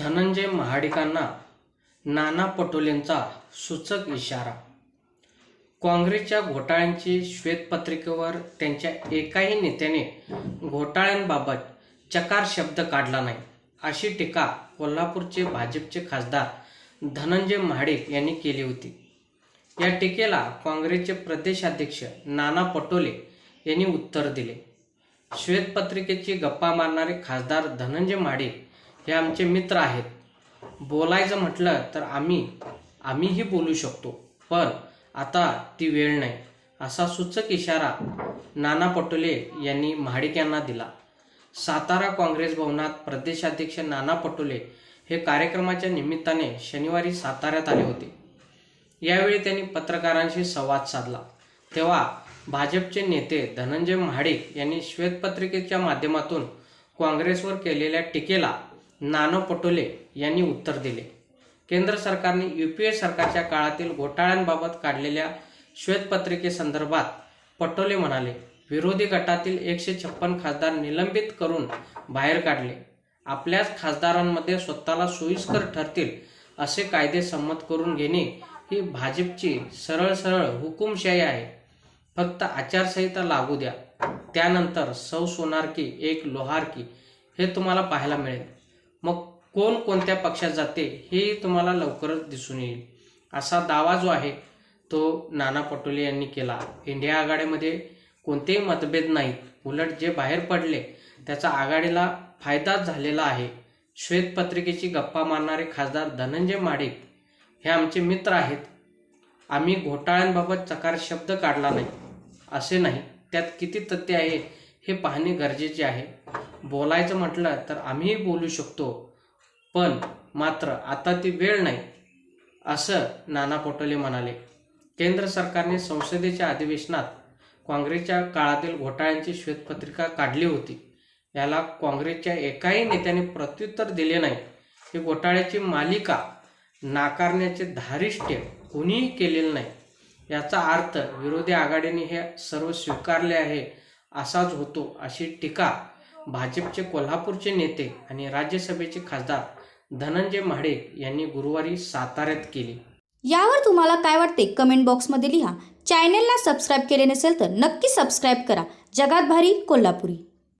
धनंजय महाडिकांना नाना पटोलेंचा सूचक इशारा. काँग्रेसच्या घोटाळ्यांची श्वेतपत्रिकेवर त्यांच्या एकाही नेत्याने घोटाळ्यांबाबत चकार शब्द काढला नाही अशी टीका कोल्हापूरचे भाजपचे खासदार धनंजय महाडिक यांनी केली होती. या टीकेला काँग्रेसचे प्रदेशाध्यक्ष नाना पटोले यांनी उत्तर दिले. श्वेतपत्रिकेची गप्पा मारणारे खासदार धनंजय महाडिक हे आमचे मित्र आहेत. बोलायचं म्हटलं तर आम्ही आम्हीही बोलू शकतो. पण आता ती वेळ नाही. असा सूचक इशारा नाना पटोले यांनी महाडिक यांना दिला. सातारा काँग्रेस भवनात प्रदेशाध्यक्ष नाना पटोले हे कार्यक्रमाच्या निमित्ताने शनिवारी साताऱ्यात आले होते. यावेळी त्यांनी पत्रकारांशी संवाद साधला. तेव्हा भाजपचे नेते धनंजय महाडिक यांनी श्वेतपत्रिकेच्या माध्यमातून काँग्रेसवर केलेल्या टीकेला नाना पटोले यांनी उत्तर दिले. केंद्र सरकारने युपीए सरकारच्या काळातील घोटाळ्यांबाबत काढलेल्या श्वेतपत्रिकेसंदर्भात पटोले म्हणाले विरोधी गटातील एकशे छप्पन खासदार निलंबित करून बाहेर काढले. आपल्याच खासदारांमध्ये स्वतःला सोयीस्कर ठरतील असे कायदे संमत करून घेणे ही भाजपची सरळ सरळ हुकुमशाही आहे. फक्त आचारसंहिता लागू द्या. त्यानंतर सौ सोनारकी एक लोहारकी हे तुम्हाला पाहायला मिळेल. मग कोण कोणत्या पक्षात जाते हेही तुम्हाला लवकरच दिसून येईल. असा दावा जो आहे तो नाना पटोले यांनी केला. इंडिया आघाडीमध्ये कोणतेही मतभेद नाहीत. उलट जे बाहेर पडले त्याचा आघाडीला फायदाच झालेला आहे. श्वेतपत्रिकेची गप्पा मारणारे खासदार धनंजय माडिक हे आमचे मित्र आहेत. आम्ही घोटाळ्यांबाबत चकार शब्द काढला नाही. असे नाही त्यात किती तथ्य आहे हे पाहणे गरजेचे आहे. बोलायचं म्हटलं तर आम्हीही बोलू शकतो. पण मात्र आता ती वेळ नाही असं नाना पटोले म्हणाले. केंद्र सरकारने संसदेच्या अधिवेशनात काँग्रेसच्या काळातील घोटाळ्यांची श्वेतपत्रिका काढली होती. याला काँग्रेसच्या एकाही नेत्याने प्रत्युत्तर दिले नाही. ही घोटाळ्याची मालिका नाकारण्याचे धारिष्ट्य कुणीही केलेलं नाही. याचा अर्थ विरोधी आघाडीने हे सर्व स्वीकारले आहे असाच होतो अशी टीका भाजपचे कोल्हापूरचे नेते आणि राज्यसभेचे खासदार धनंजय महाडिक यांनी गुरुवारी साताऱ्यात केली. यावर तुम्हाला काय वाटते? कमेंट बॉक्समध्ये लिहा. चॅनेलला सबस्क्राईब केले नसेल तर नक्की सबस्क्राईब करा. जगात भारी कोल्हापुरी.